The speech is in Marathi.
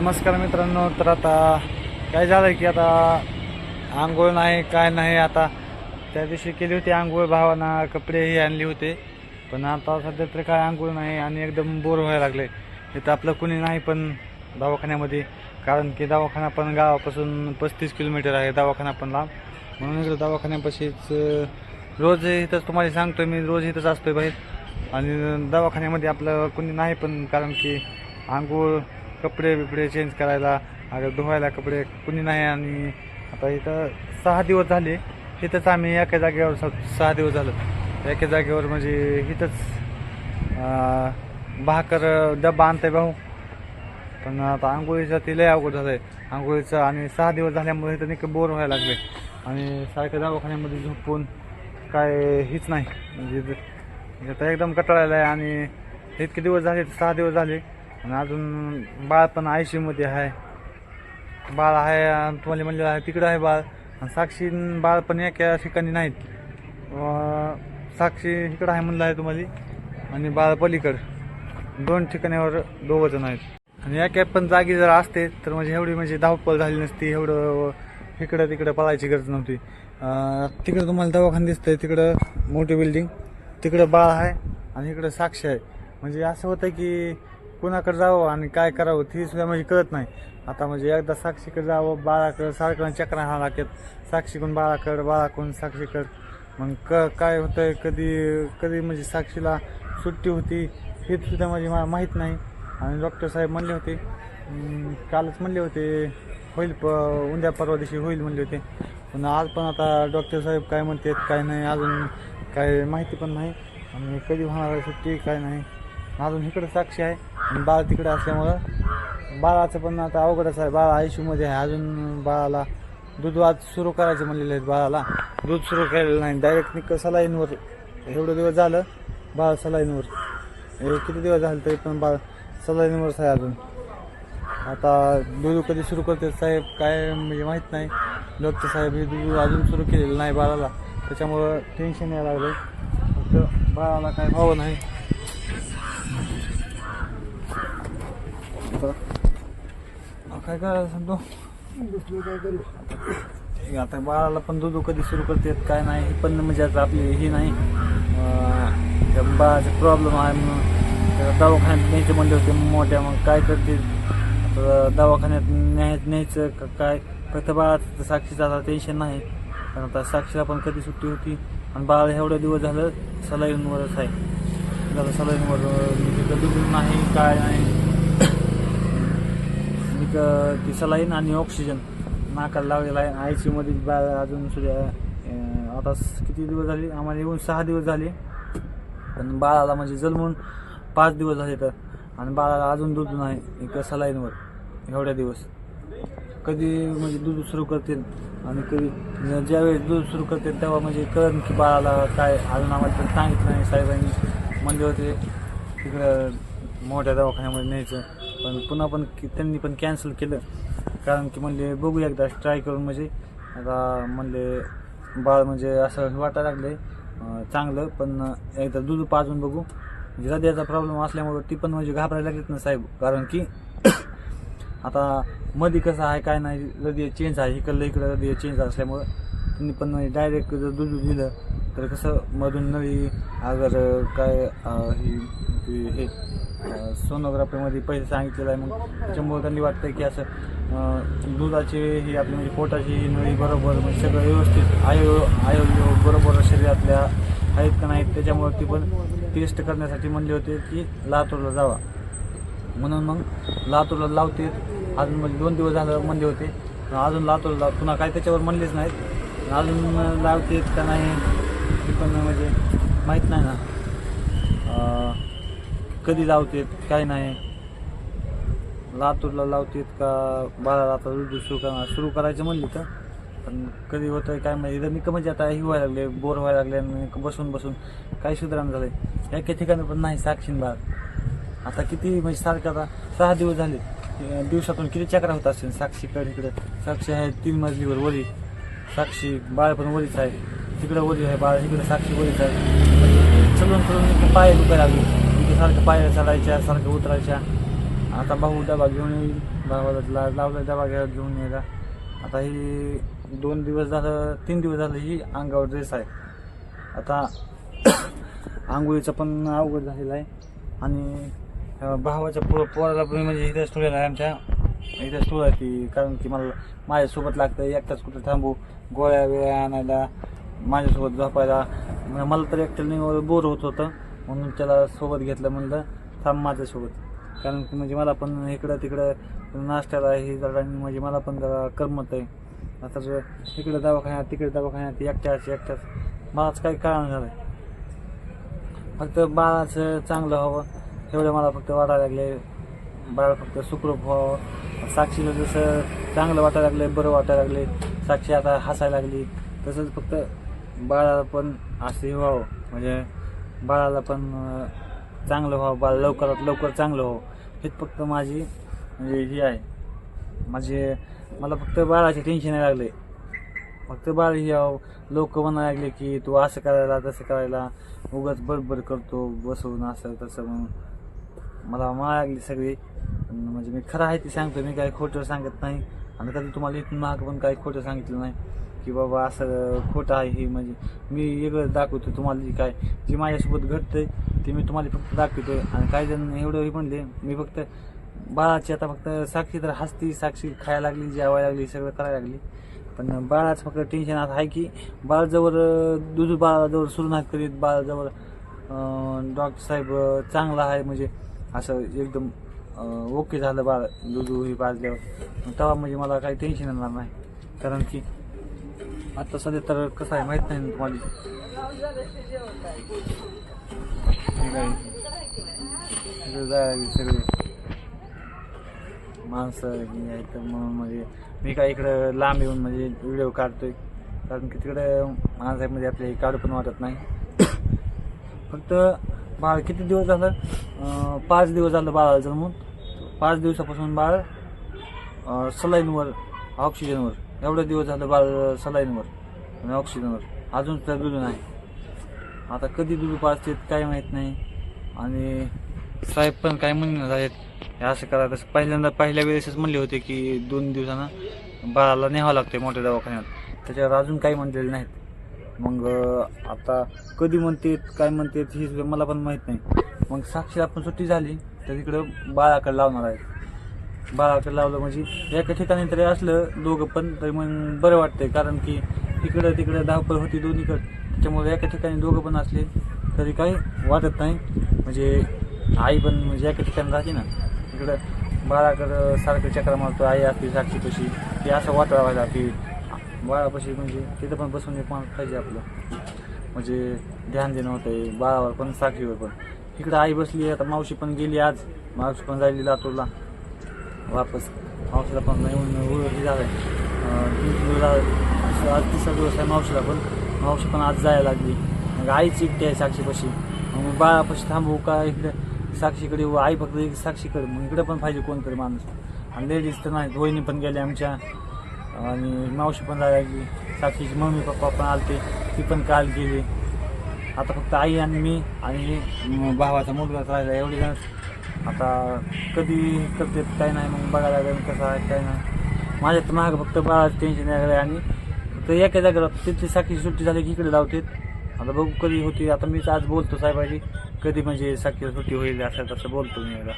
नमस्कार मित्रांनो तर आता काय झालं की आता आंघोळ नाही काय नाही आता त्या दिवशी केली होती आंघोळ भावांना कपडेही आणले होते. पण आता सध्या तर काय आंघोळ नाही आणि एकदम बोर व्हायला लागले इथं आपलं कुणी नाही पण दवाखान्यामध्ये. कारण की दवाखाना पण गावापासून पस्तीस किलोमीटर आहे दवाखाना पण लांब. म्हणून इकडं दवाखान्यापाशीच रोज इथंच तुम्हाला सांगतो मी रोज इथंच असतोय बाहेर. आणि दवाखान्यामध्ये आपलं कुणी नाही पण कारण की आंघोळ कपडे बिपडे चेंज करायला अगर धुवायला कपडे कुणी नाही आणि आता इथं सहा दिवस झाले इथंच आम्ही एका जागेवर स- सहा दिवस झालं. एका जागेवर म्हणजे इथंच भाकर डब्बा आणताय भाऊ. पण आता आंघोळीचं ते लय अवघड झालं आहे आंघोळीचं आणि सहा दिवस झाल्यामुळे इथं निक बोर व्हायला लागले. आणि सारख्या दवाखान्यामध्ये झोपून काय हीच नाही. म्हणजे म्हणजे आता एकदम कटाळायला आहे आणि इतके दिवस झाले सहा दिवस झाले. आणि अजून बाळ पण आयसीयूमध्ये आहे. बाळ आहे आणि तुम्हाला म्हणलेलं आहे तिकडं आहे बाळ. आणि साक्षी बाळ पण एका ठिकाणी नाहीत. साक्षी इकडं आहे म्हणलं आहे तुम्हाला. आणि बाळ पलीकडं. दोन ठिकाणावर दोघं जण आहेत. आणि एका पण जागी जर असते तर म्हणजे एवढी म्हणजे धावपळ झाली नसती. एवढं इकडं तिकडं पळायची गरज नव्हती. तिकडं तुम्हाला दवाखाना दिसतंय. तिकडं मोठी बिल्डिंग. तिकडं बाळ आहे आणि इकडं साक्षी आहे. म्हणजे असं होतं की कुणाकडे जावं आणि काय करावं ती सुद्धा म्हणजे कळत नाही. आता म्हणजे एकदा साक्षीकडे जावं बाळाकडं सारखं चक्रा हा लागतात साक्षीकडून बाळाकडं बाळाकडून साक्षीकडं. मग क काय होतं कधी कधी म्हणजे साक्षीला सुट्टी होती हे सुद्धा म्हणजे मला माहीत नाही. आणि डॉक्टर साहेब म्हणले होते कालच म्हणले होते होईल प उद्या परवा दिवशी होईल म्हणले होते. पण आज पण आता डॉक्टर साहेब काय म्हणतात काय नाही अजून काय माहिती पण नाही. आणि कधी होणार सुट्टी काय नाही. अजून इकडं साक्षी आहे. बाळ तिकडं असल्यामुळं बाळाचं पण आता अवघडच आहे. बाळ आयुष्यमध्ये आहे. अजून बाळाला दूध आज सुरू करायचं म्हणलेलं आहे बाळाला. दूध सुरू केलेलं नाही. डायरेक्ट निक सलाईनवर एवढं दिवस झालं बाळ सलाईनवर. किती दिवस झाले तरी पण बाळ सलाईनवरच आहे अजून. आता दूध कधी सुरू करते साहेब काय म्हणजे माहीत नाही. डॉक्टर साहेब हे दूध अजून सुरू केलेलं नाही बाळाला. त्याच्यामुळं टेन्शन यायला लागलं फक्त बाळाला काय भाव नाही. आता काय करायला सांगतो? आता बाळाला पण दूध कधी सुरू करतात काय नाही हे पण म्हणजे आता आपली हे नाही. त्या बाळाचा प्रॉब्लेम आहे म्हणून दवाखान्यात न्यायचे म्हणले होते मोठ्या मग काय करते? दवाखान्यात न्याय न्यायचं का काय? फक्त बाळाचं तर साक्षीचं आता टेन्शन नाही. कारण आता साक्षीला पण कधी सुट्टी होती? आणि बाळाला एवढं दिवस झालं सलाईनवरच आहे. झालं सलाईनवर तिथं म्हणजे दूध नाही काय नाही. एक ती सलाईन आणि ऑक्सिजन नाकाला लावलेला आहे. आय सी मध्ये बा अजून सुद्धा आता किती दिवस झाले? आम्हाला येऊन सहा दिवस झाले. पण बाळाला म्हणजे जन्मून पाच दिवस झाले तर. आणि बाळाला अजून दूध नाही एक सलाईनवर. एवढ्या दिवस. कधी म्हणजे दूध सुरू करतील आणि कधी ज्यावेळेस दूध सुरू करतील तेव्हा म्हणजे कळण की बाळाला काय अजून आम्हाला तर सांगितलं नाही साहेबांनी. म्हणले होते तिकडं मोठ्या दवाखान्यामध्ये न्यायचं. पण पुन्हा पण त्यांनी पण कॅन्सल केलं. कारण की म्हणले बघू एकदा ट्राय करून म्हणजे. आता म्हणले बाळ म्हणजे असं वाटायला लागले चांगलं पण एकदा दूध पाजून बघू. म्हणजे हृदयाचा प्रॉब्लेम असल्यामुळं ती पण म्हणजे घाबरायला लागलीत ना साहेब. कारण की आता मध्ये कसं आहे काय नाही हृदय चेंज आहे. इकडलं इकडं हृदय चेंज असल्यामुळं त्यांनी पण म्हणजे डायरेक्ट जर दूध दिलं तर कसं मधून नळी अगर काय हे सोनोग्राफीमध्ये पैसे सांगितलेलं आहे. मग त्याच्यामुळे त्यांनी वाटतं की असं दुधाचे दुधाची ही आपली म्हणजे पोटाची ही नळी बरोबर म्हणजे सगळं व्यवस्थित आयो आयो बरोबर शरीरातल्या आहेत का नाहीत त्याच्यामुळे ती पण टेस्ट करण्यासाठी म्हणले होते की लातूरला जावा. म्हणून मग लातूरला लावते. अजून म्हणजे दोन दिवस झालं म्हणले होते. अजून लातूरला पुन्हा काय त्याच्यावर म्हणलेच नाहीत. अजून लावतेत का नाही ते पण म्हणजे माहीत नाही ना. कधी लावतेत काय नाही. लातूरला लावतेत का बाळाला आता दूध सुरू करणार सुरू करायचं म्हणली तर. पण कधी होतं काय माहिती. इथं मी म्हणजे आता हे व्हायला लागले बोर व्हायला लागले आणि बसून बसून. काही सुधारणा आहे एका ठिकाणी पण नाही साक्षीन बाळ. आता किती म्हणजे सारखं आता सहा दिवस झाले. दिवसातून किती चक्रा होत असेल साक्षीकडे इकडे साक्षी आहे तीन मजलीवर वरी. साक्षी बाळ पण वरीच आहे. तिकडं वरी आहे बाळ इकडे साक्षी वरीच आहे. चलून चलून पाय दुखायला लागले सारखं पायऱ्या चढायच्या सारखं उतरायच्या. आता भाऊ डबा घेऊन येईल. भावाला लावला डबा घ्या घेऊन यायला आता ही दोन दिवस झालं तीन दिवस झालं ही अंगावर ड्रेस आहे. आता आंघोळीचं पण अवघड झालेलं आहे. आणि भावाच्या पो पोराला पण म्हणजे इथं ठेवलेलं आहे आमच्या. इथं स्टोर आहे ती कारण की मला माझ्यासोबत लागतं एकटाच कुठं थांबू गोळ्या वेळ्या आणायला माझ्यासोबत झोपायला. मला तर एकट्याने बोर होत होतं. म्हणून त्याला सोबत घेतलं म्हणलं थांब माझ्यासोबत. कारण की म्हणजे मला पण इकडं तिकडं नाश्त्याला हे जरा आणि म्हणजे मला पण जरा करमत आहे. आता जर इकडं दवाखान्यात तिकडे दवाखान्यात एकट्याच एकट्याच. मलाच काही कारण झालं फक्त बाळाचं चांगलं व्हावं एवढं मला फक्त वाटायला लागले बाळ फक्त सुखरूप व्हावं. साक्षीला जसं चांगलं वाटायला लागले बरं वाटायला लागले साक्षी आता हसायला लागली. तसंच फक्त बाळाला पण असं व्हावं. म्हणजे बाळाला पण चांगलं व्हावं बाळ लवकरात लवकर चांगलं व्हावं. हेच फक्त माझी म्हणजे ही आहे. माझे मला फक्त बाळाचे टेन्शन नाही लागले. फक्त बाळ हे लोक म्हणायला लागले की तू असं करायला तसं करायला. उगाच बडबड करतो बसवून असं तसं म्हणून. मला माळ लागली सगळी. पण म्हणजे मी खरं आहे ते सांगतो मी काही खोटं सांगत नाही. आणि कधी तुम्हाला इथून माग पण काही खोटं सांगितलं नाही. की बाबा असं खोटं आहे हे म्हणजे मी वेगळं दाखवतो तुम्हाला जे काय जी माझ्यासोबत घडतंय ते मी तुम्हाला फक्त दाखवतोय. आणि काही जण एवढं हे म्हणले मी फक्त बाळाची आता फक्त साक्षी तर हसती साक्षी खायला लागली जेवायला लागली सगळं करायला लागली. पण बाळाचं फक्त टेन्शन आता आहे की बाळाजवळ दूध बाळाजवळ सुरू नाही करीत. बाळाजवळ डॉक्टर साहेब चांगला आहे. म्हणजे असं एकदम ओके झालं बाळ दूध हे पाजल्यावर तेव्हा म्हणजे मला काही टेन्शन येणार नाही. कारण की आता सध्या तर कसं आहे माहीत नाही तुम्हाला. सगळे. माणसं हे आहेत म्हणून म्हणजे मी काय इकडं लांब येऊन म्हणजे व्हिडिओ काढतोय. कारण की तिकडे माणसामध्ये आपले काढू पण वाटत नाही. फक्त बाळ किती दिवस झालं? पाच दिवस झालं बाळाला जन्मून. पाच दिवसापासून बाळ सलाईनवर ऑक्सिजनवर. एवढे दिवस झालं बाळ सलाईनवर आणि ऑक्सिजनवर अजून तर दूध नाही. आता कधी दूध पाळते काय माहीत नाही. आणि साहेब पण काय म्हणणं झालेत हे असं करा तसं. पहिल्यांदा पहिल्या वेळेसच म्हणले होते की दोन दिवसानं बाळाला न्यावं लागते मोठ्या दवाखान्यात. त्याच्यावर अजून काही म्हणलेले नाहीत. मग आता कधी म्हणतेत काय म्हणतेत ही मला पण माहीत नाही. मग साक्षीला पण सुट्टी झाली तर तिकडं बाळाकडे लावणार आहेत. बाळाकडे लावलं. म्हणजे एका ठिकाणी तरी असलं दोघं पण तरी मग बरं वाटतंय. कारण की इकडं तिकडं धावपळ होती दोन्हीकडं. त्याच्यामुळे एका ठिकाणी दोघं पण असले तरी काही वाटत नाही. म्हणजे आई पण म्हणजे एका ठिकाणी राहते ना. इकडं बाळाकडं सारखं चक्र मारतो आई आपली साक्षीपाशी की असं वाटायला व्हायला की बाळापाशी म्हणजे तिथं पण बसून एक माणूस पाहिजे आपलं. म्हणजे ध्यान देणं होतंय. बाळावर पण साक्षीवर पण. इकडं आई बसली आता मावशी पण गेली आज. मावशी पण जायली लातूरला. वापस मावशीला पण येऊन हे जावं आज तिसरा दिवस आहे मावशीला पण. मावशी पण आज जायला लागली. मग आईची एकटी आहे साक्षीपाशी. मग बाळापाशी थांबू का इकडे? साक्षीकडे आई फक्त एक साक्षीकडे. मग इकडे पण पाहिजे कोणतरी माणूस. आणि लेडीज तर नाही. वहिनी पण गेल्या आमच्या. आणि मावशी पण जायला लागली. साक्षीची मम्मी पप्पा पण आलते. ती पण काल गेली. आता फक्त आई आणि मी आणि भावाचा मुलगाच राहिला. एवढी जण आता कधी करते काय नाही मग बघायला लागेल कसं आहे काय नाही. माझ्या तर मागं फक्त बाळाचं टेन्शन यायला आणि तर एका जागेला तिथली साखी सुट्टी झाली की इकडे लावते आता बघू कधी होती. आता मीच आज बोलतो साहेबाजी कधी म्हणजे साखी सुट्टी होईल असं तसं बोलतो मी एकदा.